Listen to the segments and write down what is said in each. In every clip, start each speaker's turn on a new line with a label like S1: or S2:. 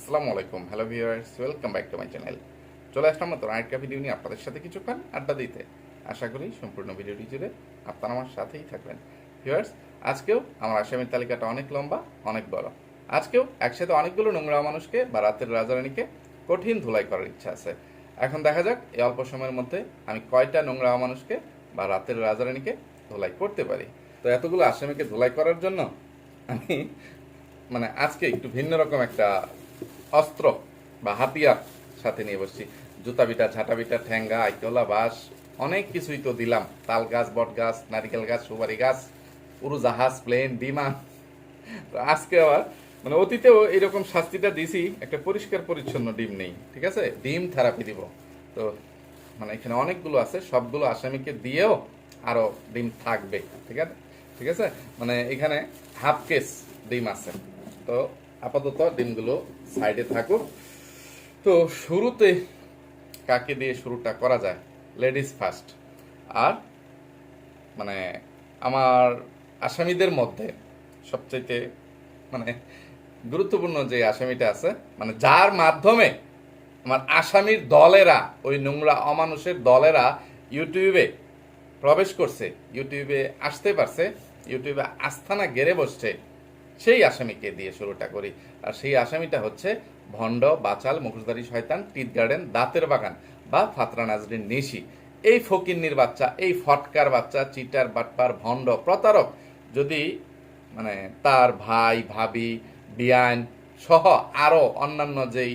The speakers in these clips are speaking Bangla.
S1: আসসালামু আলাইকুম hello viewers welcome back to my channel চলে আসলাম নতুন আরেকটা ভিডিও নিয়ে আপনাদের সাথে কিছুক্ষণ আড্ডা দিতে। আশা করি সম্পূর্ণ ভিডিওটি জুড়ে আপনারা আমার সাথেই থাকবেন। ভিউয়ার্স আজকেও আমার আসামির তালিকাটা অনেক লম্বা, অনেক বড়। আজকেও একসাথে অনেকগুলো নোংরা মানুষকে বা রাতের রাজারানীকে কঠিন ধুলাই করার ইচ্ছা আছে। এখন দেখা যাক, এই অল্প সময়ের মধ্যে আমি কয়টা নোংরা মানুষকে বা রাতের রাজারানীকে ধুলাই করতে পারি। তো এতগুলো আসামিকে ধুলাই করার জন্য আমি মানে আজকে একটু ভিন্ন রকম একটা অস্ত্র বা হাতিয়ার সাথে নিয়ে বসছি। জুতা বিটা ঝাঁটা বিটা ঠ্যাঙ্গা আইতলা বাস অনেক কিছুই তো দিলাম। তাল গাছ, বট গাছ, নারিকেল গাছ, সুপারি গাছ, উড়োজাহাজ, প্লেন, বিমান। আজকে আবার মানে অতীতেও এরকম শাস্তিটা দিছি, একটা পরিষ্কার পরিচ্ছন্ন ডিম নেই, ঠিক আছে? ডিম থেরাপি দিব। তো মানে এখানে অনেকগুলো আছে, সবগুলো আসামিকে দিয়েও আরও ডিম থাকবে, ঠিক আছে? ঠিক আছে? মানে এখানে হাফ কেস ডিম আছে। তো আপাতত ডিমগুলো সাইডে থাকুক। তো শুরুতে কাকে দিয়ে শুরুটা করা যায়? লেডিস ফার্স্ট আর মানে আমার আসামিদের মধ্যে সবচাইতে মানে গুরুত্বপূর্ণ যে আসামিটা আছে মানে যার মাধ্যমে আমার আসামির দলেরা, ওই নোংরা অমানুষের দলেরা ইউটিউবে প্রবেশ করছে, ইউটিউবে আসতে পারছে, ইউটিউবে আস্থানা গেড়ে বসছে সেই আসামিকে দিয়ে শুরুটা করি। আর সেই আসামিটা হচ্ছে ভণ্ড, বাচাল, মুখোশধারী শয়তান, টিট গার্ডেন, দাঁতের বাগান বা ফাতরা নাজরিন নিশি। এই ফকিন্নির বাচ্চা, এই ফটকার বাচ্চা, চিটার, বাটপার, ভণ্ড, প্রতারক, যদি মানে তার ভাই, ভাবি, বিয়ান সহ আরও অন্যান্য যেই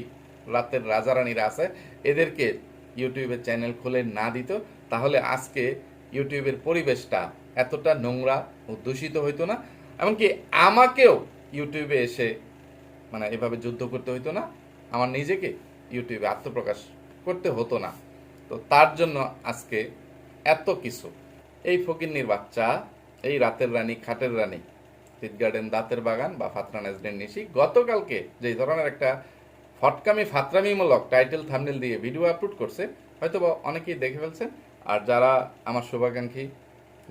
S1: রাতের রাজারানীরা আছে, এদেরকে ইউটিউবের চ্যানেল খুলে না দিত, তাহলে আজকে ইউটিউবের পরিবেশটা এতটা নোংরা ও দূষিত হইতো না। এমনকি আমাকেও ইউটিউবে এসে মানে এভাবে যুদ্ধ করতে হইতো না, আমার নিজেকে ইউটিউবে আত্মপ্রকাশ করতে হতো না। তো তার জন্য আজকে এত কিছু। এই ফকিন্নির বাচ্চা, এই রাতের রানী, খাটের রানী টিট গার্ডেন দাঁতের বাগান বা ফাতরা নেসডেন নিশি, গতকালকে যে ধরনের একটা ফটকামি, ফাতরামিমূলক টাইটেল, থামনেল দিয়ে ভিডিও আপলোড করছে হয়তো বা অনেকেই দেখে ফেলছেন। আর যারা আমার শুভাকাঙ্ক্ষী,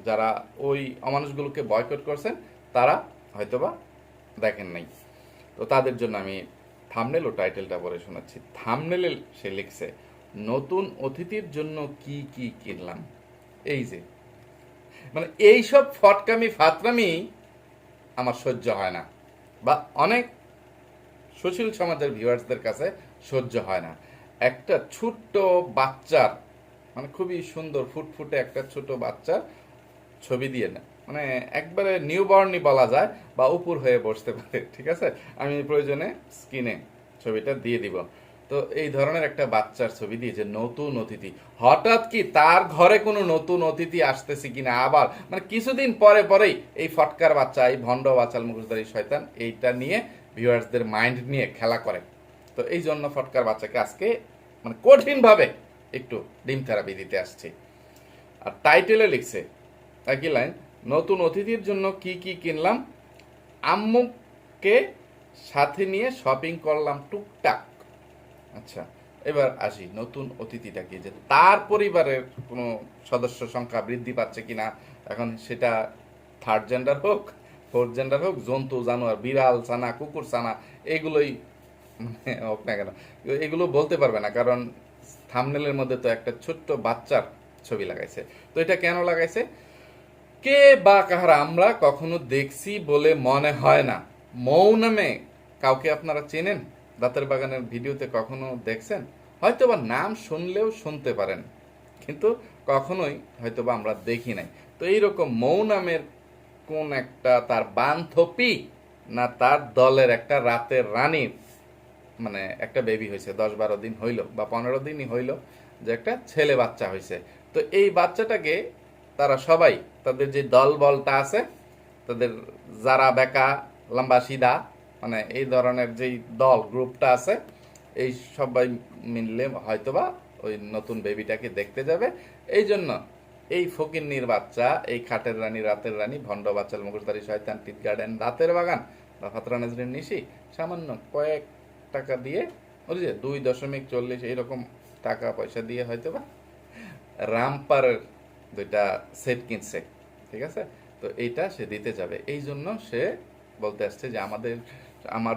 S1: যারা ওই অমানুষগুলোকে বয়কট করছেন তারা হয়তোবা দেখেন নাই। তো তাদের জন্য আমি থামনেল ও টাইটেলটা পরে শোনাচ্ছি। থামনেলে সে লিখছে, নতুন অতিথির জন্য কি কি কিনলাম? এই যে। মানে এইসব ফটকামি, ফাতরামি আমার সহ্য হয় না বা অনেক সুশীল সমাজের ভিউয়ার্সদের কাছে সহ্য হয় না। একটা ছোট্ট বাচ্চার মানে খুবই সুন্দর, ফুটফুটে একটা ছোট বাচ্চার ছবি দিয়ে না মানে একবারে নিউবর্নই বলা যায় বা উপর হয়ে বসতে পারে, ঠিক আছে? আমি প্রয়োজনে স্ক্রিনে ছবিটা দিয়ে দিব। তো এই ধরনের একটা বাচ্চার ছবি দিয়েছে নতুন অতিথি, হঠাৎ কি তার ঘরে কোনো নতুন অতিথি আসতেছে কিনা আবার? মানে কিছুদিন পরে পরেই এই ফটকার বাচ্চা, এই ভণ্ড বাচাল মুখোশধারী শয়তান এইটা নিয়ে ভিউয়ার্সদের মাইন্ড নিয়ে খেলা করে। তো এই জন্য ফটকার বাচ্চাকে আজকে মানে কঠিনভাবে একটু ডিম থেরাপি দিতে আসছে। আর টাইটেলে লিখছে, একই লাইন নতুন অতিথির জন্য কি কি কিনলাম? আম্মুকে সাথে নিয়ে শপিং করলাম টুকটাক। আচ্ছা এবার আসি নতুন অতিথিটা কি যে তার পরিবারের কোনো সদস্য সংখ্যা বৃদ্ধি পাচ্ছে কিনা? এখন সেটা থার্ড জেন্ডার হোক ফোর্থ জেন্ডার হোক, জন্তু, জানোয়ার, বিড়াল, ছানা, কুকুর, ছানা, এগুলোই মানে হোক না কেন, এগুলো বলতে পারবে না কারণ থামনেলের মধ্যে তো একটা ছোট্ট বাচ্চার ছবি লাগাইছে। তো এটা কেন লাগাইছে? কে বা কাহারা আমরা কখনো দেখছি বলে মনে হয় না। মৌ নামে কাউকে আপনারা চেনেন? দাঁতের বাগানের ভিডিওতে কখনো দেখছেন? হয়তো বা নাম শুনলেও শুনতে পারেন, কিন্তু কখনোই হয়তো বা আমরা দেখি নাই। তো এইরকম মৌ নামের কোন একটা তার বান্ধবী না তার দলের একটা রাতের রানীর মানে একটা বেবি হয়েছে, দশ বারো দিন হইল বা পনেরো দিনই হইল যে একটা ছেলে বাচ্চা হয়েছে তো এই বাচ্চাটাকে তারা সবাই তাদের যে দল বলটা আছে, তাদের যারা বেকা, লম্বা, সিধা মানে এই ধরনের যেই দল, গ্রুপটা আছে, এই সবাই মিললে হয়তোবা ওই নতুন বেবিটাকে দেখতে যাবে। এই জন্য এই ফকিন্নির বাচ্চা, এই খাটের রানী, রাতের রানী, ভণ্ড বাচ্চাল মুখোশধারী শয়তান, টিট গার্ডেন, রাতের বাগান বা ফাতরা নজরিন নিশি, সামান্য কয়েক টাকা দিয়ে যে দুই দশমিক চল্লিশ এইরকম টাকা পয়সা দিয়ে হয়তো বা রামপারের দুইটা সেট কিনছে, ঠিক আছে? তো এইটা সে দিতে যাবে। এই জন্য সে বলতে আসছে যে আমাদের, আমার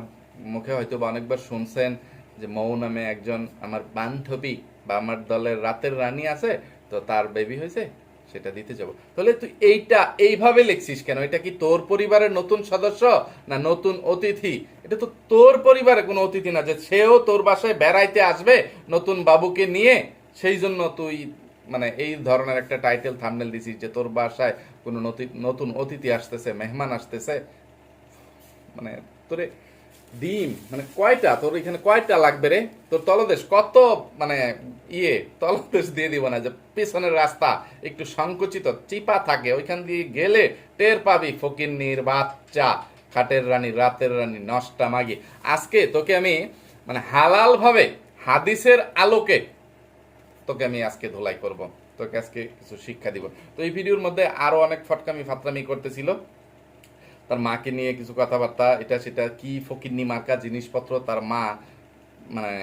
S1: মুখে হয়তো বা অনেকবার শুনছেন যে মৌ নামে একজন আমার বান্ধবী বা আমার দলের রাতের রানী আছে, তো তার বেবি হয়েছে, সেটা দিতে যাব। তাহলে তুই এইটা এইভাবে লিখছিস কেন? এটা কি তোর পরিবারের নতুন সদস্য না নতুন অতিথি? এটা তো তোর পরিবারের কোনো অতিথি না, যে সেও তোর বাসায় বেড়াইতে আসবে নতুন বাবুকে নিয়ে সেই জন্য তুই মানে এই ধরনের একটা টাইটেল থামনেল দিছিস যে তোর বাসায় কোনো নতি- নতুন অতিথি আসতেছে, মেহমান আসতেছে মানে তোরে ডিম মানে কয়টা, তোর এখানে কয়টা লাগবে রে? তোর তলদেশ কত মানে ইয়ে তলদেশ দিয়ে দিব না যে পেছনের রাস্তা একটু সংকুচিত, চিপা থাকে, ওইখান দিয়ে গেলে টের পাবি ফকিন্নির বাচ্চা, খাটের রানী, রাতের রানী, নষ্টা মাগি। আজকে তোকে আমি মানে হালাল ভাবে হাদিসের আলোকে তোকে আমি আজকে ধোলাই করব, তোকে আজকে কিছু শিক্ষা দিব। তো এই ভিডিওর মধ্যে আরও অনেক ফটকামি ফাতরামি করতেছিল। তার মাকে নিয়ে কিছু কথাবার্তা, এটা সেটা কি ফকিরনি মার্কা জিনিসপত্র, তার মা মানে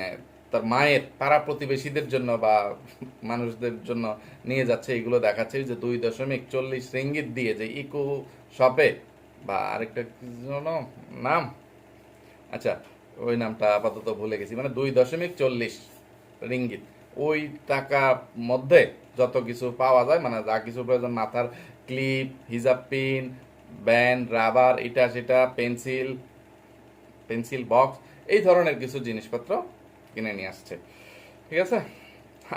S1: তার মায়ের পাড়া প্রতিবেশীদের জন্য বা মানুষদের জন্য নিয়ে যাচ্ছে, এগুলো দেখাচ্ছে। যে দুই দশমিক চল্লিশ রিঙ্গিত দিয়ে যে ইকো শপে, বা আরেকটা নাম? আচ্ছা ওই নামটা আপাতত ভুলে গেছি। মানে দুই দশমিক চল্লিশ রিঙ্গিত। ওই টাকার মধ্যে যত কিছু পাওয়া যায় মানে যা কিছু প্রয়োজন, মাথার ক্লিপ হিজাব পিন ব্যান্ড রাবার এটা সেটা পেন্সিল পেন্সিল বক্স এই ধরনের কিছু জিনিসপত্র কিনে নিয়ে আসছে। ঠিক আছে?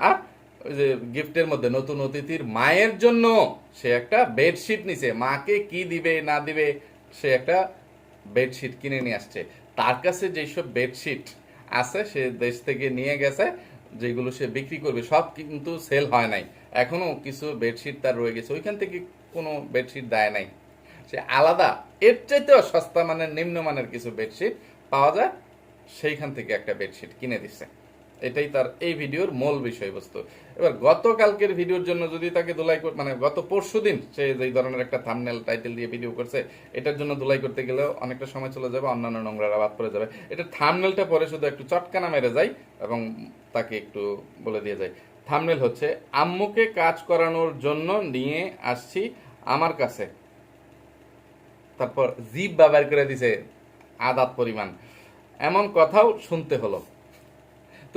S1: আর ওই যে গিফটের মধ্যে নতুন অতিথির মায়ের জন্য সে একটা বেডশিট নিছে। মাকে কি দিবে, না দিবে, সে একটা বেডশিট কিনে নিয়ে আসছে। তার কাছে যেসব বেডশিট আছে, সে দেশ থেকে নিয়ে গেছে। যেগুলো সে বিক্রি করবে, সব কিন্তু সেল হয় নাই। এখনও কিছু বেডশিট তার রয়ে গেছে। ওইখান থেকে কোনো বেডশিট দেয় নাই। সে আলাদা, এর চাইতেও সস্তা মানের নিম্নমানের কিছু বেডশিট পাওয়া যায়। সেইখান থেকে একটা বেডশিট কিনে দিচ্ছে এটাই তার এই ভিডিওর মূল বিষয়বস্তু। এবার গতকালকের ভিডিওর জন্য যদি তাকে কর- মানে গত পরশু দিন সে যেই ধরনের একটা থামনেল টাইটেল দিয়ে ভিডিও করছে, এটার জন্য ধুলাই করতে গেলেও অনেকটা সময় চলে যাবে, অন্যান্য নোংরা বাদ পড়ে যাবে। এটা থামনেলটা পরে শুধু একটু চটকানা মেরে যায় এবং তাকে একটু বলে দিয়ে যায় থামনেল হচ্ছে, আম্মুকে কাজ করানোর জন্য নিয়ে আসছি আমার কাছে। তারপর জিভ ব্যবহার করে দিছে আদাত পরিমাণ। এমন কথাও শুনতে হলো।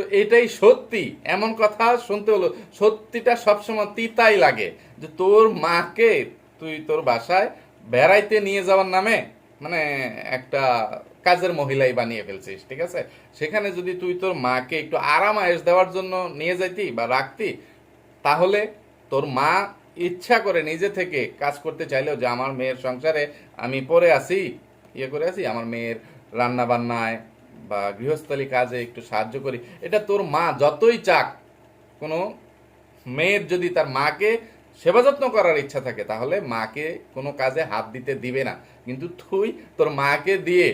S1: তো এটাই সত্যি। এমন কথা শুনতে হলো, সত্যিটা সবসময় তিতাই লাগে যে তোর মাকে তুই তোর বাসায় বেড়াইতে নিয়ে যাওয়ার নামে মানে একটা কাজের মহিলাই বানিয়ে ফেলছিস, ঠিক আছে? সেখানে যদি তুই তোর মাকে একটু আরাম আয়েস দেওয়ার জন্য নিয়ে যাইতি বা রাখতি, তাহলে তোর মা ইচ্ছা করে নিজে থেকে কাজ করতে চাইলেও যে আমার মেয়ের সংসারে আমি পরে আসি ইয়ে করে আছি, আমার মেয়ের রান্না বান্নায় বা গৃহস্থলী কাজে একটু সাহায্য করি, এটা তোর মা যতই চাক, কোনো মেয়ের যদি তার মাকে সেবা যত্ন করার ইচ্ছা থাকে, তাহলে মাকে কোনো কাজে হাত দিতে দিবে না। কিন্তু তুই তোর মাকে দিয়ে,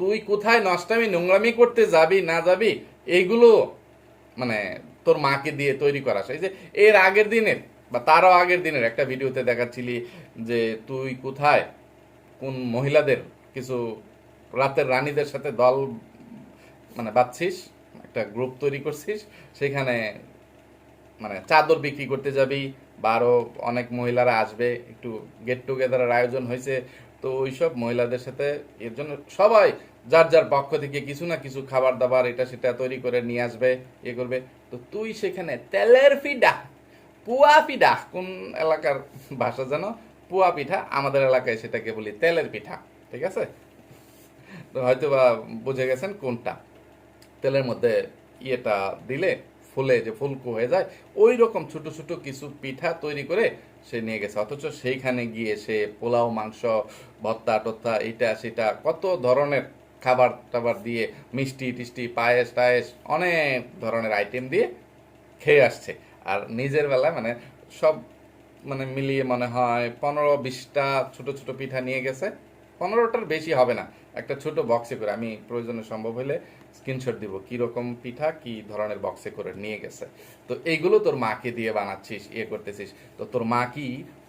S1: তুই কোথায় নষ্টামি, নোংরামি করতে যাবি, না যাবি এইগুলো মানে তোর মাকে দিয়ে তৈরি করা। এই যে এর আগের দিনের বা তারও আগের দিনের একটা ভিডিওতে দেখাচ্ছিলি যে তুই কোথায়, কোন মহিলাদের কিছু রাতের রানীদের সাথে দল মানে বাঁধছিস, একটা গ্রুপ তৈরি করছিস, সেখানে মানে চাদর বিক্রি করতে যাবি বা অনেক মহিলারা আসবে, একটু গেট টুগেদারের আয়োজন হয়েছে, তো ওইসব মহিলাদের সাথে এর জন্য সবাই যার যার পক্ষ থেকে কিছু না কিছু খাবার দাবার এটা সেটা তৈরি করে নিয়ে আসবে ইয়ে করবে। তো তুই সেখানে তেলের ফিডা পুয়া পিঠা, কোন এলাকার ভাষা যেন? পুয়া পিঠা, আমাদের এলাকায় সেটাকে বলি তেলের পিঠা, ঠিক আছে? হয়তো বা বুঝে গেছেন কোনটা। তেলের মধ্যে ইয়েটা দিলে ফুলে যে ফুলকো হয়ে যায় ওই রকম ছোট ছোট কিছু পিঠা তৈরি করে সে নিয়ে গেছে। অথচ সেইখানে গিয়ে সে পোলাও, মাংস ভত্তা টত্তা এটা সেটা, কত ধরনের খাবার টাবার দিয়ে মিষ্টি, টিষ্টি, পায়েস, টায়েস, অনেক ধরনের আইটেম দিয়ে খেয়ে আসছে। আর নিজের বেলায় মানে সব মানে মিলিয়ে মনে হয় পনেরো বিশটা ছোট ছোট পিঠা নিয়ে গেছে। পনেরোটার বেশি হবে না। একটা ছোট বক্সে করে, আমি প্রয়োজনে সম্ভব হলে স্ক্রিনশট দিব, কি রকম পিঠা, কি ধরনের বক্সে করে নিয়ে গেছে। তো এইগুলো তোর মাকে দিয়ে বানাচ্ছিস ইয়ে করতেছিস। তো তোর মা কি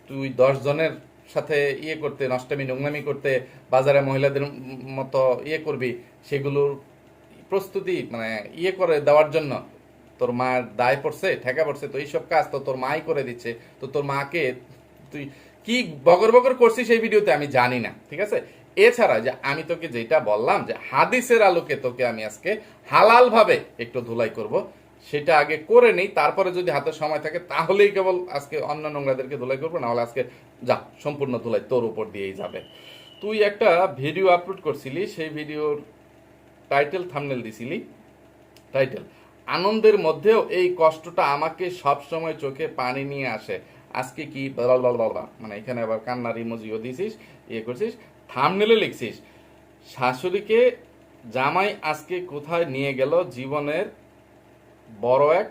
S1: তুই জনের সাথে ইয়ে করতে, নষ্টামি নোংনামি করতে, বাজারে মহিলাদের মতো ইয়ে করবি, সেগুলোর প্রস্তুতি মানে ইয়ে করে দেওয়ার জন্য তোর মার দায় পড়ছে, ঠেকা পড়ছে, তো এইসব কাজ তো তোর মাই করে দিচ্ছে। তো তোর মাকে তুই কি বগর বগর করছিস সেই ভিডিওতে আমি জানি না, ঠিক আছে? এছাড়া যে আমি তোকে যেটা বললাম যে হাদিসের আলোকে তোকে আমি আজকে হালাল ভাবে একটু ধুলাই করব, সেটা আগে করে নেই, তারপরে যদি হাতে সময় থাকে তাহলেই কেবল আজকে অন্য নোংরাদেরকে ধুলাই করব, নাহলে আজকে যা, সম্পূর্ণ ধুলাই তোর উপর দিয়েই যাবে। তুই একটা ভিডিও আপলোড করছিলি, সেই ভিডিওর টাইটেল থামনেল দিছিলি। টাইটেল আনন্দের মধ্যেও এই কষ্টটা আমাকে সব সময় চোখে পানি নিয়ে আসে। আজকে কি মানে এখানে আবার কান্নার ইমোজিও দিছিস ইয়ে করছিস থামনেলে লিখছিস, শাশুড়িকে জামাই আজকে কোথায় নিয়ে গেল জীবনের বড় এক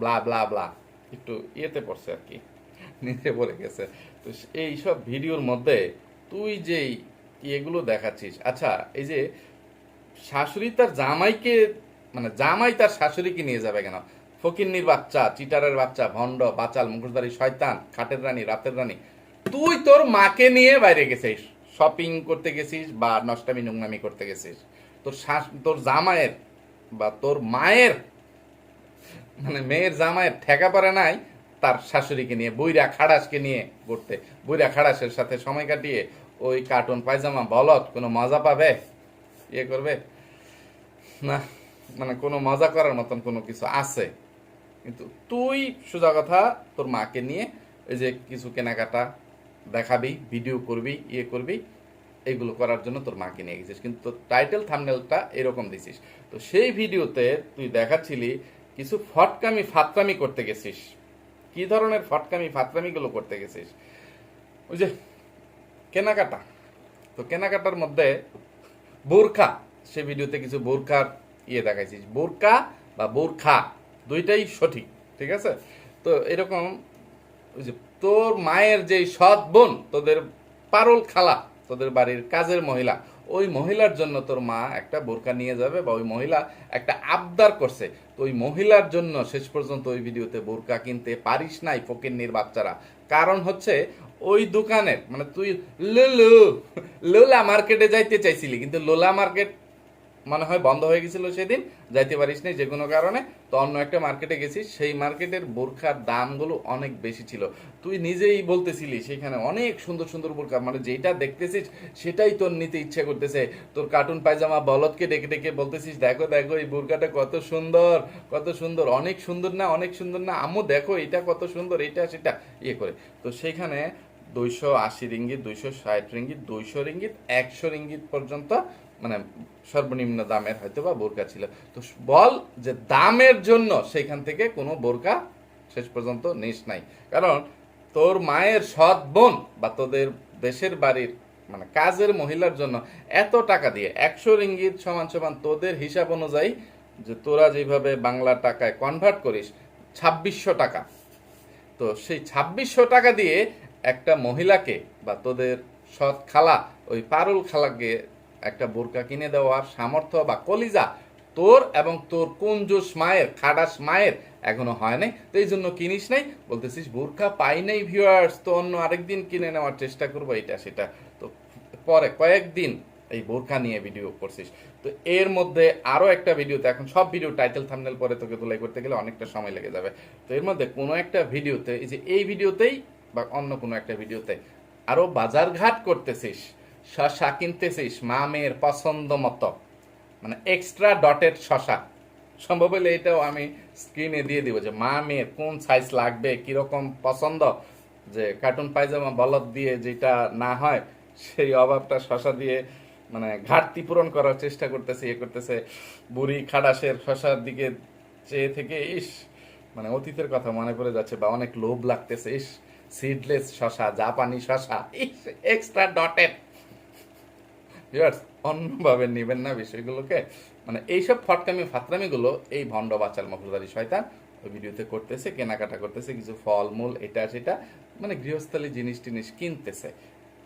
S1: ব্লা ব্লা ব্লা, একটু ইয়েতে পড়ছে আর কি, নিচে পড়ে গেছে। তো এই সব ভিডিওর মধ্যে তুই যেই এগুলো দেখাচ্ছিস আচ্ছা এই যে শাশুড়ি তার জামাইকে মানে জামাই তার শাশুড়িকে নিয়ে যাবে কেন? ফকিন্নির বাচ্চা, চিটারের বাচ্চা, ভণ্ড, বাচাল, মুখোশধারী, শয়তান, খাটের রানী, রাতের রানী তুই তোর মাকে নিয়ে বাইরে গেছিস শপিং করতে গেছিস বা নষ্টামি নোংনামি করতে গেছিস, তোর শাশ- তোর জামায়ের বা তোর মায়ের মানে মেয়ের জামায়ের ঠেকা পড়ে নাই, তার শাশুড়িকে নিয়ে, বইরা খাড়াসকে নিয়ে ঘুরতে। বইরা খাড়াসের সাথে সময় কাটিয়ে ওই কার্টুন পায়জামা বলত কোনো মজা পাবে? ইয়ে করবে? না মানে কোনো মজা করার মতন কোনো কিছু আছে। কিন্তু তুই সোজা কথা, তোর মাকে নিয়ে এই যে কিছু কেনাকাটা দেখাবি ভিডিও করবি ইয়ে করবি, এগুলো করার জন্য তোর মাকে নিয়ে গেছিস। কিন্তু তোর টাইটেল থামনেলটা এরকম দিছিস। তো সেই ভিডিওতে তুই দেখাচ্ছিলি কিছু ফটকামি ফাতরামি করতে গেছিস। কি ধরনের ফটকামি ফাতরামিগুলো করতে গেছিস? ওই যে কেনাকাটা। তো কেনাকাটার মধ্যে বোরখা, সে ভিডিওতে কিছু বোরখার ইয়ে দেখাইছিস। বোরকা বা বোরখা, দুইটাই সঠিক, ঠিক আছে? তো এরকম ওই যে তোর মায়ের যে সৎ বোন, তোদের পারুল খালা, তোদের বাড়ির কাজের মহিলা, ওই মহিলার জন্য তোর মা একটা বোরকা নিয়ে যাবে বা ওই মহিলা একটা আবদার করছে। তো ওই মহিলার জন্য শেষ পর্যন্ত ওই ভিডিওতে বোরকা কিনতে পারিস নাই ফকিন্নির বাচ্চারা। কারণ হচ্ছে ওই দোকানের মানে তুই লুলু, লোলা মার্কেটে যাইতে চাইছিলি, কিন্তু লোলা মার্কেট মনে হয় বন্ধ হয়ে গেছিল সেদিন, যাইতে পারিস নাই যে কোনো কারণে। তো অন্য একটা মার্কেটে গেছিস, সেই মার্কেটের বোরখার দামগুলো অনেক বেশি ছিল। তুই নিজেই বলতেছিলি সেখানে অনেক সুন্দর সুন্দর বোরখা মানে যেটা দেখতেছিস সেটাই তোর নিতে ইচ্ছা করতেছে। তোর কার্টুন পায়জামা বলদকে ডেকে ডেকে বলতেছিস, দেখো দেখো, এই বোরখাটা কত সুন্দর কত সুন্দর, অনেক সুন্দর না, অনেক সুন্দর না, আম্মু দেখো, এটা কত সুন্দর, এটা, সেটা। ইয়ে করে। তো সেখানে দুইশো আশি রিঙ্গিত, দুইশো ষাট রিঙ্গিত, দুইশো রিঙ্গিত, একশো রিঙ্গিত পর্যন্ত মানে সর্বনিম্ন দামের হয়তো বা বোরকা ছিল। তো বল যে দামের জন্য সেখান থেকে কোনো বোরকা শেষ পর্যন্ত নিস নাই। কারণ তোর মায়ের সৎ বোন বা তোদের দেশের বাড়ির মানে কাজের মহিলার জন্য এত টাকা দিয়ে একশো রিঙ্গিত সমান সমান তোদের হিসাব অনুযায়ী যে তোরা যেভাবে বাংলা টাকায় কনভার্ট করিস, ছাব্বিশশো টাকা। তো সেই ছাব্বিশশো টাকা দিয়ে একটা মহিলাকে বা তোদের সৎ খালা, ওই পারুল খালাকে একটা বোরকা কিনে দেওয়ার সামর্থ্য বা কলিজা তোর এবং তোর কুঞ্জুস মায়ের, খাডাস মায়ের এখনও হয় নাই। তো এই জন্য কিনিস নাই। বলতেছিস, বোরকা পাই নাই ভিউয়ার্স তো অন্য আরেকদিন কিনে নেওয়ার চেষ্টা করব এটা সেটা। তো পরে কয়েকদিন এই বোরখা নিয়ে ভিডিও করছিস। তো এর মধ্যে আরও একটা ভিডিওতে এখন সব ভিডিও টাইটেল থাম্বনেল পরে তোকে তোলাই করতে গেলে অনেকটা সময় লেগে যাবে। তো এর মধ্যে কোনো একটা ভিডিওতে এই যে এই ভিডিওতেই বা অন্য কোনো একটা ভিডিওতে আরও বাজার ঘাট করতেছিস। শশা কিনতেছিস মা মেয়ের পছন্দ মতো মানে এক্সট্রা ডটেড শশা। সম্ভব হলে এটাও আমি স্ক্রিনে দিয়ে দিব যে মা মেয়ের কোন সাইজ লাগবে, কীরকম পছন্দ। যে কার্টুন পায়জামা বলদ দিয়ে যেটা না হয়, সেই অভাবটা শশা দিয়ে মানে ঘাটতি পূরণ করার চেষ্টা করতেছে ইয়ে করতেছে। বুড়ি খাডাসের শশার দিকে চেয়ে থেকে, ইস মানে অতীতের কথা মনে পড়ে যাচ্ছে বা অনেক লোভ লাগতেছে। ইস সিডলেস শশা, জাপানি শশা, ইস এক্সট্রা ডটেড অন্যভাবে নেবেন না বিষয়গুলোকে। মানে এইসব ফটকামি, ফাতরামিগুলো এই ভণ্ড বাচাল মফুলদারি শয়তান ওই ভিডিওতে করতেছে, কেনাকাটা করতেছে, কিছু ফলমূল, এটা সেটা মানে গৃহস্থলী জিনিস টিনিস কিনতেছে।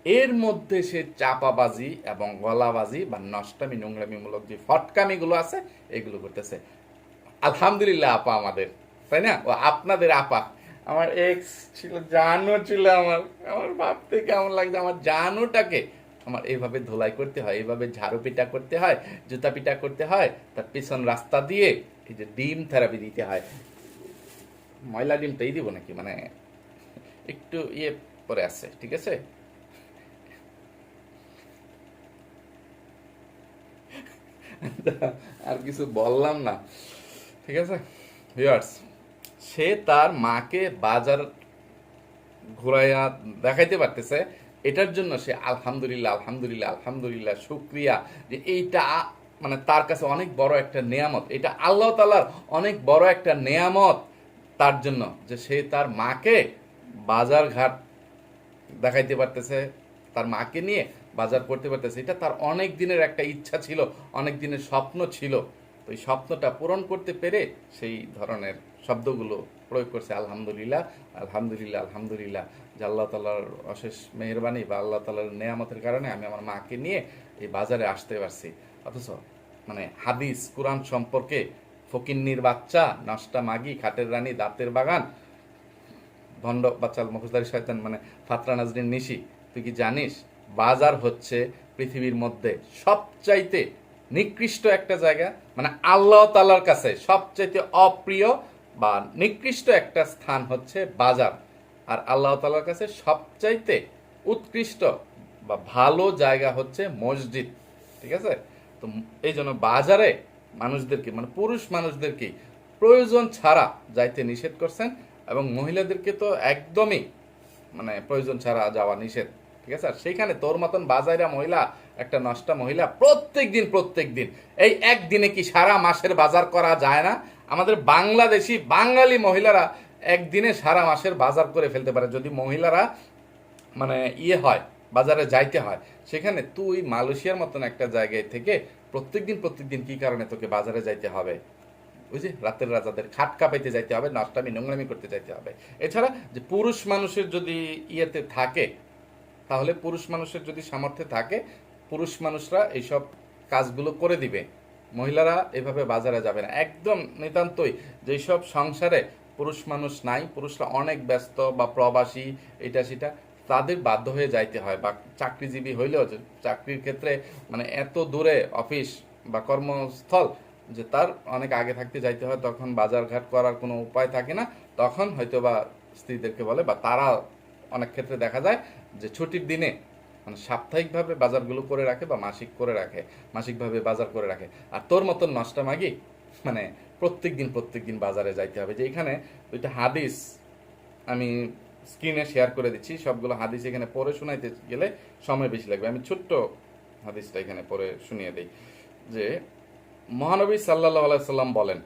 S1: এর মধ্যে সে চাপাবাজি এবং গলাবাজি বা নষ্টামি, নোংরামিমূলক যে ফটকামিগুলো আছে, এগুলো করতেছে। আলহামদুলিল্লাহ আপা আমাদের, তাই না? ও আপনাদের আপা। আমার এক্স ছিল, জানু ছিল আমার। আমার ভাবতে কেমন লাগছে? আমার জানুটাকে আমার এইভাবে ধোলাই করতে হয়, এইভাবে ঝাড়ু পিটা করতে হয়, জুতা পিটা করতে হয়, তার পিছন রাস্তা দিয়ে এই যে ডিম থেরাপি দিতে হয়। ময়লা ডিমটাই দিব নাকি? মানে একটু ইয়ে পরে আছে, ঠিক আছে? আর কিছু বললাম না, ঠিক আছে? সে তার মাকে বাজার ঘুরাইয়া দেখাইতে পারতেছে এটার জন্য সে আলহামদুলিল্লাহ আলহামদুলিল্লাহ আলহামদুলিল্লাহ, শুক্রিয়া যে এইটা মানে তার কাছে অনেক বড় একটা নেয়ামত। এটা আল্লাহ তালার অনেক বড় একটা নেয়ামত তার জন্য যে সে তার মাকে বাজার ঘাট দেখাইতে পারতেছে, তার মাকে নিয়ে বাজার করতে পারতেছে। এটা তার অনেক দিনের একটা ইচ্ছা ছিল, অনেক দিনের স্বপ্ন ছিল। তো এই স্বপ্নটা পূরণ করতে পেরে সেই ধরনের শব্দগুলো প্রয়োগ করছে, আলহামদুলিল্লাহ আলহামদুলিল্লাহ আলহামদুলিল্লাহ। যে আল্লাহ তালার অশেষ মেহরবানি বা আল্লাহ তালার নেয়ামতের কারণে আমি আমার মাকে নিয়ে এই বাজারে আসতে পারছি। অথচ মানে হাদিস, কোরআন সম্পর্কে ফকিন্নির বাচ্চা নষ্টা মাগি, খাটের রানী, দাঁতের বাগান ভণ্ড বাচ্চাল মুখোশধারী শয়তান মানে ফাতরা নাজরিন নিশি, তুই কি জানিস? বাজার হচ্ছে পৃথিবীর মধ্যে সবচাইতে নিকৃষ্ট একটা জায়গা মানে আল্লাহ তালার কাছে সবচাইতে অপ্রিয় বা নিকৃষ্ট একটা স্থান হচ্ছে বাজার। আর আল্লাহ তালার কাছে সবচাইতে উৎকৃষ্ট বা ভালো জায়গা হচ্ছে মসজিদ, ঠিক আছে? তো এই জন্য বাজারে মানুষদেরকে মানে পুরুষ মানুষদেরকে প্রয়োজন ছাড়া যাইতে নিষেধ করছেন এবং মহিলাদেরকে তো একদমই মানে প্রয়োজন ছাড়া যাওয়া নিষেধ, ঠিক আছে? আর সেইখানে তোর মতন বাজাইরা মহিলা, একটা নষ্টা মহিলা প্রত্যেক দিন প্রত্যেক দিন এই একদিনে কি সারা মাসের বাজার করা যায় না? আমাদের বাংলাদেশি, বাঙালি মহিলারা একদিনে সারা মাসের বাজার করে ফেলতে পারে। যদি মহিলারা মানে ইয়ে হয়, বাজারে যাইতে হয়, সেখানে তুই মালয়েশিয়ার মতন একটা জায়গায় থেকে প্রত্যেকদিন প্রত্যেকদিন কি কারণে তোকে বাজারে যাইতে হবে? বুঝলি রাতের রাজাদের খাট কাপাইতে যাইতে হবে নষ্টামি নোংরামি করতে যাইতে হবে। এছাড়া যে পুরুষ মানুষের যদি ইয়েতে থাকে, তাহলে পুরুষ মানুষের যদি সামর্থ্যে থাকে, পুরুষ মানুষরা এইসব কাজগুলো করে দিবে। মহিলারা এভাবে বাজারে যাবে না। একদম নিতান্তই যেসব সংসারে পুরুষ মানুষ নাই, পুরুষরা অনেক ব্যস্ত বা প্রবাসী, এটা সেটা, তাদের বাধ্য হয়ে যাইতে হয় বা চাকরিজীবী হইলেও চাকরির ক্ষেত্রে মানে এত দূরে অফিস বা কর্মস্থল যে তার অনেক আগে থাকতে যাইতে হয়, তখন বাজারঘাট করার কোনো উপায় থাকে না, তখন হয়তো বা স্ত্রীদেরকে বলে বা তারা অনেক ক্ষেত্রে দেখা যায় যে ছুটির দিনে মানে সাপ্তাহিকভাবে বাজারগুলো করে রাখে বা মাসিক করে রাখে, মাসিকভাবে বাজার করে রাখে। আর তোর মতন নষ্টা মাগি মানে প্রত্যেক দিন প্রত্যেক দিন বাজারে যাইতে হবে। যে এখানে দুইটা হাদিস আমি স্ক্রিনে শেয়ার করে দিচ্ছি। সবগুলো হাদিস এখানে পরে শোনাইতে গেলে সময় বেশি লাগবে। আমি ছোট্ট হাদিসটা এখানে পরে শুনিয়ে দিই। যে মহানবী সাল্লাহ সাল্লাম বলেন,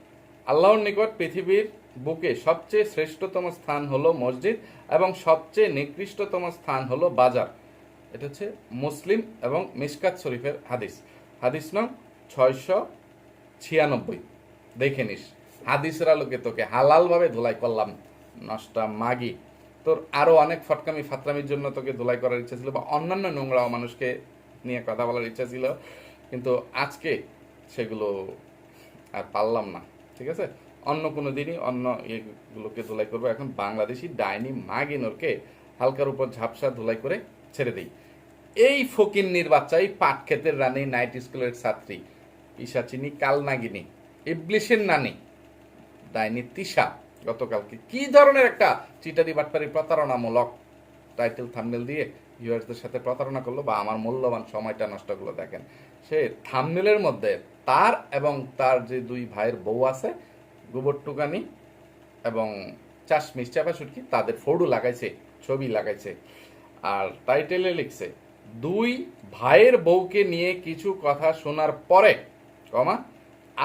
S1: আল্লাহর নিকট পৃথিবীর বুকে সবচেয়ে শ্রেষ্ঠতম স্থান হলো মসজিদ এবং সবচেয়ে নিকৃষ্টতম স্থান হলো বাজার। এটা হচ্ছে মুসলিম এবং মিসকাত শরীফের হাদিস। হাদিস নং ছয়শো ছিয়ানব্বই। দেখে নিস। হাদিসের আলোকে তোকে হালালভাবে ধুলাই করলাম। নষ্টা মাগি। তোর আরও অনেক ফটকামি ফাতরামির জন্য তোকে ধুলাই করার ইচ্ছা ছিল বা অন্যান্য নোংরা মানুষকে নিয়ে কথা বলার ইচ্ছা ছিল। কিন্তু আজকে সেগুলো আর পারলাম না, ঠিক আছে? অন্য কোনো দিনই অন্য ইয়েগুলোকে ধুলাই করব। এখন বাংলাদেশি ডাইনি মাগিনোরকে হালকার উপর ঝাপসা ধুলাই করে ছেড়ে দিই। এই ফকিন্নির বাচ্চা পাট ক্ষেতের রানী, নাইট স্কুলের ছাত্রী পিসাচিনী কালনাগিনী। ইবলিশের নানি, ডাইনি তিশা, গতকালকে কি ধরনের একটা চিটারি বাটপারি প্রতারণামূলক টাইটেল থামনেল দিয়ে ভিউয়ার্সদের সাথে প্রতারণা করল বা আমার মূল্যবান সময়টা নষ্ট করল দেখেন। সে থামনেলের মধ্যে তার এবং তার যে দুই ভাইয়ের বউ আছে, গোবর টুকানি এবং চাশমিশ চাপা সুটকি তাদের ফোডু লাগাইছে, ছবি লাগাইছে। আর টাইটেলে লিখছে, দুই ভাইয়ের বউকে নিয়ে কিছু কথা শোনার পরে, কমা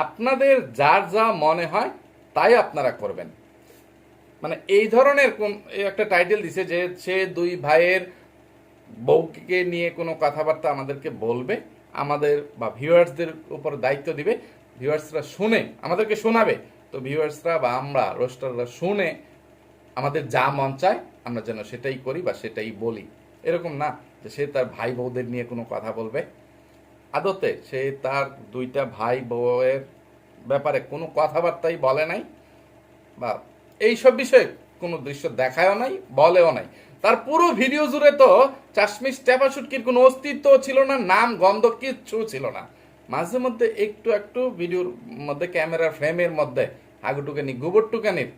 S1: আপনাদের যার যা মনে হয়, তাই আপনারা করবেন। মানে এই ধরনের কোন একটা টাইটেল দিছে যে সে দুই ভাইয়ের বউকে নিয়ে কোনো কথাবার্তা আমাদেরকে বলবে, আমাদের বা ভিউয়ার্সদের উপর দায়িত্ব দিবে। ভিউয়ার্সরা শুনে, আমাদেরকে শোনাবে। তো ভিউয়ার্সরা বা আমরা রোস্টাররা শুনে আমাদের যা মন চায়, আমরা যেন সেটাই করি বা সেটাই বলি। এরকম না যে সে তার ভাই বউদের নিয়ে কোনো কথা বলবে। আদতে সে তার দুইটা ভাই বউয়ের ব্যাপারে কোনো কথাবার্তাই বলে নাই বা এইসব বিষয়ে কোনো দৃশ্য দেখায়ও নাই, বলেও নাই। তার পুরো ভিডিও জুড়ে তো চাশমিশ টেপাশুটকির কোনো অস্তিত্ব ছিল না, নাম, গন্ধ কিচ্ছু ছিল না। মাঝে মধ্যে একটু একটু ভিডিওর মধ্যে, ক্যামেরার ফ্রেমের মধ্যে হাগুটুকানি, গোবরটুকানির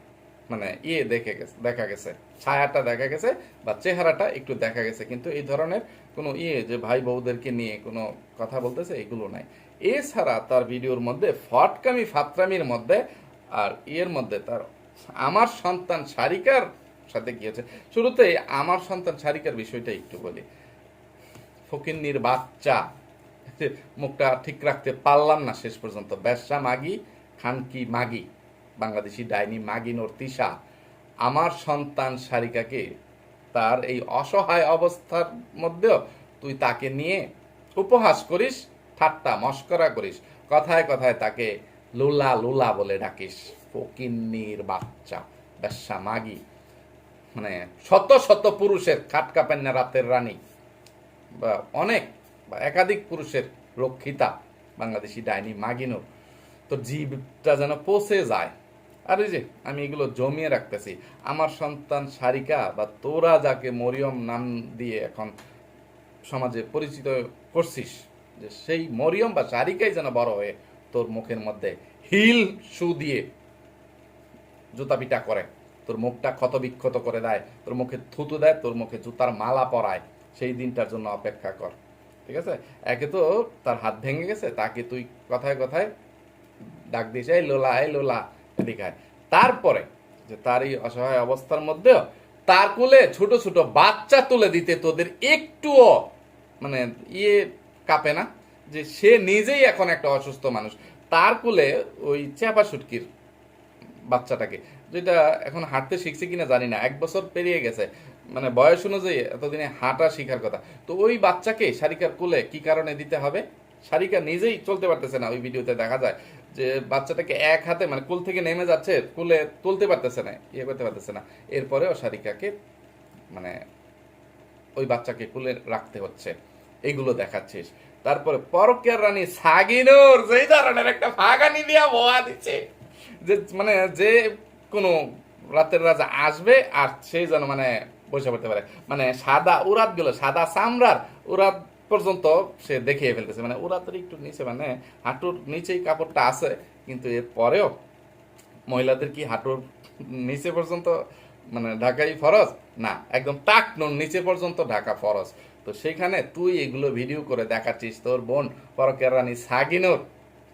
S1: মানে ইয়ে দেখে গেছে, দেখা গেছে। ছায়াটা দেখা গেছে বা চেহারাটা একটু দেখা গেছে। কিন্তু এই ধরনের কোনো ইয়ে যে ভাই বউদেরকে নিয়ে কোনো কথা বলতেছে, এগুলো নাই। এছাড়া তার ভিডিওর মধ্যে ফটকামি, ফাতরামির মধ্যে আর ইয়ের মধ্যে তার আমার সন্তান সারিকার সাথে কি হচ্ছে? শুরুতেই আমার সন্তান সারিকার বিষয়টা একটু বলি। ফকিন্নির বাচ্চা, মুখটা ঠিক রাখতে পারলাম না শেষ পর্যন্ত। ব্যবসা মাগি, খানকি মাগি। বাংলাদেশি ডাইনি মাগি নর্তিসা আমার সন্তান সারিকাকে তার এই অসহায় অবস্থার মধ্যেও তুই তাকে নিয়ে উপহাস করিস, ঠাট্টা মস্করা করিস, কথায় কথায় তাকে লুলা লুলা বলে ডাকিস। ফকিন্নির বাচ্চা ব্যবসা মাগি মানে শত শত পুরুষের খাটকা পেন্না রাতের রানী, বা অনেক, বা একাধিক পুরুষের রক্ষিতা বাংলাদেশি ডাইনি মাগিনুর। তো জীবটা যেন পচে যায়। আর এই যে আমি এগুলো জমিয়ে রাখতেছি, আমার সন্তান সারিকা বা তোরা যাকে মরিয়ম নাম দিয়ে এখন সমাজে পরিচিত করছিস, যে সেই মরিয়ম বা সারিকাই যেন বড় হয়ে তোর মুখের মধ্যে হিল শু দিয়ে জুতা পিটা করে। তোর মুখটা ক্ষত বিক্ষত করে দেয়, তোর মুখে থুতু দেয়, তোর মুখে জুতার মালা পরায়। সেই দিনটার জন্য অপেক্ষা কর, ঠিক আছে? একে তো তার হাত ভেঙে গেছে, তাকে তুই কথায় কথায় ডাক দিস, এই লোলা এই লোলা। এদিকায় তারপরে যে তার এই অসহায় অবস্থার মধ্যেও তার কোলে ছোট ছোট বাচ্চা তুলে দিতে তোদের একটুও মানে ইয়ে কাঁপে না যে সে নিজেই এখন একটা অসুস্থ মানুষ। তার কোলে ওই চাপা সুটকির বাচ্চাটাকে, যেটা এখন হাঁটতে শিখছে কিনা জানি না, এক বছর পেরিয়ে গেছে। মানে বয়স অনুযায়ী এতদিনে হাঁটা শেখার কথা। তো ওই বাচ্চাকে শারিকার কোলে কি কারণে দিতে হবে? শারিকা নিজেই চলতে পারতেছে না, ওই ভিডিওতে দেখা যায়। যে বাচ্চাটাকে এক হাতে মানে কুল থেকে নেমে যাচ্ছে, কুলে তুলতে পারতেছে না ইয়ে করতে পারতেছে না। এরপরেও শারিকাকে মানে ওই বাচ্চাকে কুলে রাখতে হচ্ছে। এগুলো দেখাচ্ছিস। তারপরে পরকের রানী সাগিনুর, যেই ধরনের একটা ফাগানি দিয়া বোয়া দিচ্ছে। যে মানে যে কোনো রাতের রাজা আসবে আর সেই যেন মানে বসে পড়তে পারে। মানে সাদা উরাতগুলো সাদা চামড়ার উরাত পর্যন্ত সে দেখিয়ে ফেলতেছে। মানে উরাতের একটু নিচে মানে হাঁটুর নিচেই কাপড়টা আছে, কিন্তু এর পরেও মহিলাদের কি হাঁটুর নিচে পর্যন্ত মানে ঢাকাই ফরজ? না, একদম টাক নুন নিচে পর্যন্ত ঢাকা ফরজ। তো সেখানে তুই এগুলো ভিডিও করে দেখাচ্ছিস, তোর বোন পরকের রানী সাগিনুর,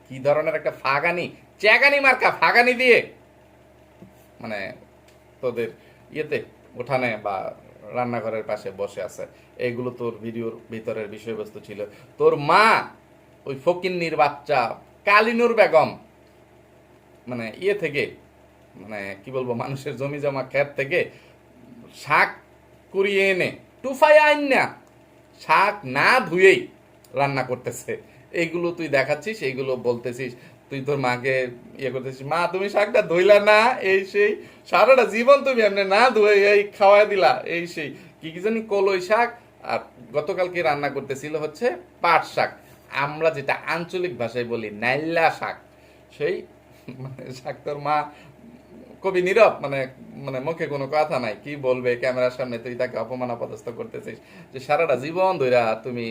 S1: কি ধরনের একটা ফাগানি, চ্যাগানি মার্কা ফাগানি দিয়ে মানে তোদের ইয়েতে, উঠানে বা রান্নাঘরের পাশে বসে আছে। এইগুলো তোর ভিডিওর ভিতরের বিষয়বস্তু ছিল। তোর মা, ওই ফকিন্নির বাচ্চা, কালিনুর বেগম মানে ইয়ে থেকে মানে কি বলব, মানুষের জমি জমা ক্ষেত থেকে শাক কুড়িয়ে এনে টুফাই আইন না, শাক না ধুয়েই রান্না করতেছে। এইগুলো তুই দেখাচ্ছিস এইগুলো বলতেছিস। তুই তোর মাকে ইয়ে করতেছিস, মা, তুমি শাকটা ধইলা না, এই সেই, সারাটা জীবন তুমি এমনি না ধুয়ে এই খাওয়াই দিলা, এই সেই। কি কি জানি কলই শাক, আর গতকালকে রান্না করতেছিল হচ্ছে পাট শাক। আমরা যেটা আঞ্চলিক ভাষায় বলি, নাইল্লা শাক। সেই মানে শাক তোর মা কবি নীরব মানে মানে মুখে কোনো কথা নাই। কি বলবে ক্যামেরার সামনে? তুই তাকে অপমান অপদস্থ করতেছিস যে সারাটা জীবন ধইরা তুমি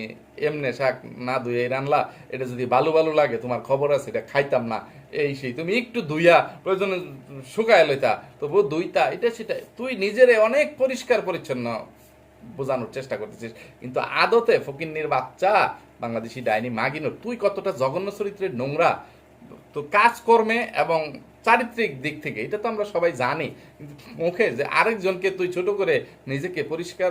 S1: এমনে শাক না ধুয়ে রান্না এটা যদি বালু বালু লাগে, তোমার খবর আছে, এটা খাইতাম না। এই সেই, তুমি একটু ধুইয়া প্রয়োজনে শুকায় লইতা, তবু ধুইতা, এটা সেটা, তুই নিজেরে অনেক পরিষ্কার পরিচ্ছন্ন বোঝানোর চেষ্টা করতেছিস। কিন্তু আদতে ফকিন্নির বাচ্চা, বাংলাদেশি ডাইনি মাগিনুর, তুই কতটা জঘন্য চরিত্রের নোংরা তো কাজকর্মে এবং চারিত্রিক দিক থেকে, এটা তো আমরা সবাই জানি মুখে যে আরেকজনকে তুই ছোট করে নিজেকে পরিষ্কার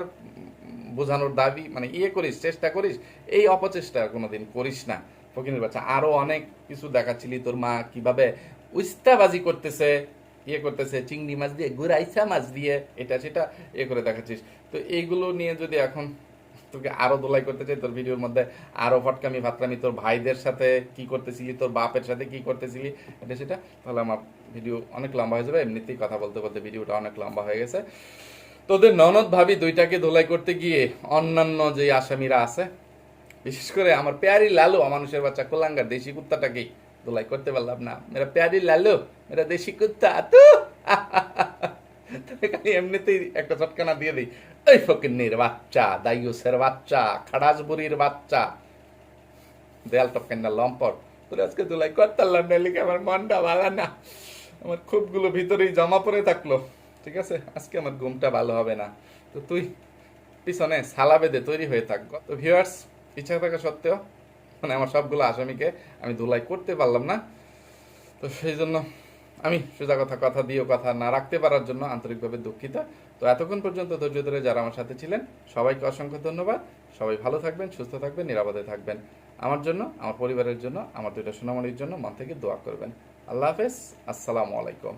S1: বোঝানোর দাবি মানে ইয়ে করিস, চেষ্টা করিস, এই অপচেষ্টা কোনোদিন করিস না। ফকিনের বাচ্চা, আরও অনেক কিছু দেখাচ্ছিলি, তোর মা কীভাবে উস্তাবাজি করতেছে ইয়ে করতেছে, চিংড়ি মাছ দিয়ে, গুড়াইছা মাছ দিয়ে, এটা সেটা ইয়ে করে দেখাচ্ছিস। তো এইগুলো নিয়ে যদি এখন তোকে আরও দোলাই করতে চাই, তোর ভিডিওর মধ্যে আরও ফটকামি ফাতরামি তোর ভাইদের সাথে কি করতেছিলি, তোর বাপের সাথে কি করতেছিলি, এটা সেটা। তাহলে আমার ভিডিও অনেক লম্বা হয়ে যাবে, এমনিতেই কথা বলতে বলতে ভিডিওটা অনেক লম্বা হয়ে গেছে। তোদের ননদ ভাবি দুইটাকে ধোলাই করতে গিয়ে অন্যান্য যে আসামিরা আছে, বিশেষ করে আমার প্যারি লালু মানুষের বাচ্চা কোলাঙ্গার দেশি কুত্তাটাকেই ধোলাই করতে পারলাম না। মেরা প্যারি লালু, মেরা দেশি কুত্তা তু এমনিতেই একটা চটকানা দিয়ে দিই। ওই ফকিন্নির বাচ্চা বাচ্চা খাড়াজবুরির বাচ্চা। দেয়াল লম্পট। তোর আজকে আমার মনটা ভালো না? আমার খুবগুলো ভিতরেই জমা পড়ে থাকল, ঠিক আছে? আজকে আমার ঘুমটা ভালো হবে না। তো তুই পিছনে সালা বেঁধে তৈরি হয়ে থাকব তো ভিউয়ার্স ইচ্ছা থাকা সত্ত্বেও মানে আমার সবগুলো আসামিকে আমি ধুলাই করতে পারলাম না। তো সেই জন্য আমি সোজা কথা কথা দিয়েও কথা না রাখতে পারার জন্য আন্তরিকভাবে দুঃখিত। তো এতক্ষণ পর্যন্ত ধৈর্য ধরে যারা আমার সাথে ছিলেন, সবাইকে অসংখ্য ধন্যবাদ। সবাই ভালো থাকবেন, সুস্থ থাকবেন, নিরাপদে থাকবেন। আমার জন্য, আমার পরিবারের জন্য, আমার দুইটা সোনামণির জন্য মন থেকে দোয়া করবেন। আল্লাহ হাফেজ, আসসালামু আলাইকুম।